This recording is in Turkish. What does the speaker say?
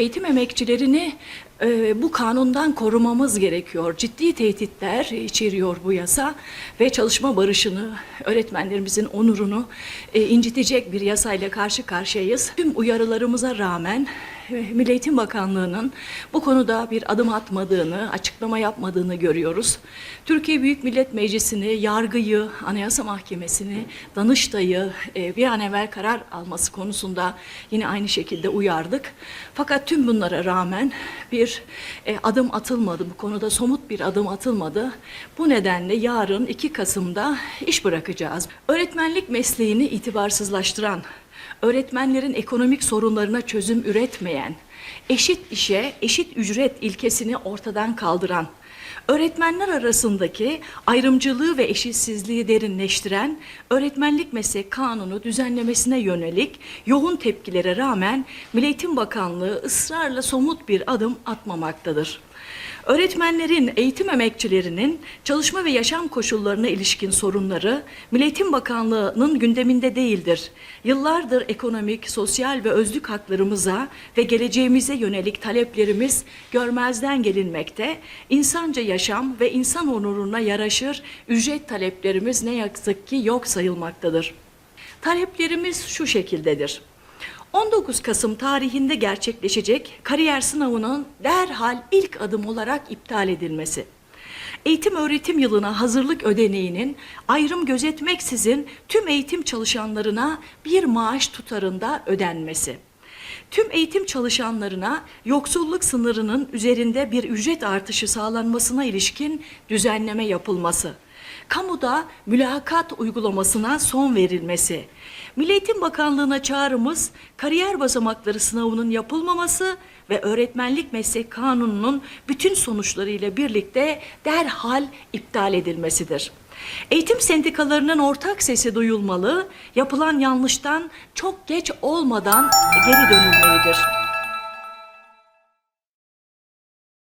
eğitim emekçilerini e, bu kanundan korumamız gerekiyor. Ciddi tehditler içeriyor bu yasa ve çalışma barışını, öğretmenlerimizin onurunu e, incitecek bir yasayla karşı karşıyayız. Tüm uyarılarımıza rağmen Milli Eğitim Bakanlığı'nın bu konuda bir adım atmadığını, açıklama yapmadığını görüyoruz. Türkiye Büyük Millet Meclisi'ni, yargıyı, Anayasa Mahkemesi'ni, Danıştay'ı e, bir an evvel karar alması konusunda yine aynı şekilde uyardık. Fakat tüm bunlara rağmen bir e, adım atılmadı. Bu konuda somut bir adım atılmadı. Bu nedenle yarın 2 Kasım'da iş bırakacağız. Öğretmenlik mesleğini itibarsızlaştıran, öğretmenlerin ekonomik sorunlarına çözüm üretmeyen, eşit işe eşit ücret ilkesini ortadan kaldıran, öğretmenler arasındaki ayrımcılığı ve eşitsizliği derinleştiren öğretmenlik meslek kanunu düzenlemesine yönelik yoğun tepkilere rağmen Milli Eğitim Bakanlığı ısrarla somut bir adım atmamaktadır. Öğretmenlerin, eğitim emekçilerinin çalışma ve yaşam koşullarına ilişkin sorunları Milli Eğitim Bakanlığı'nın gündeminde değildir. Yıllardır ekonomik, sosyal ve özlük haklarımıza ve geleceğimize yönelik taleplerimiz görmezden gelinmekte. İnsanca yaşam ve insan onuruna yaraşır ücret taleplerimiz ne yazık ki yok sayılmaktadır. Taleplerimiz şu şekildedir. 19 Kasım tarihinde gerçekleşecek kariyer sınavının derhal ilk adım olarak iptal edilmesi. Eğitim öğretim yılına hazırlık ödeneğinin ayrım gözetmeksizin tüm eğitim çalışanlarına bir maaş tutarında ödenmesi. Tüm eğitim çalışanlarına yoksulluk sınırının üzerinde bir ücret artışı sağlanmasına ilişkin düzenleme yapılması kamuda mülakat uygulamasına son verilmesi, Milli Eğitim Bakanlığı'na çağrımız kariyer basamakları sınavının yapılmaması ve öğretmenlik meslek kanununun bütün sonuçlarıyla birlikte derhal iptal edilmesidir. Eğitim sendikalarının ortak sesi duyulmalı, yapılan yanlıştan çok geç olmadan geri dönülmelidir.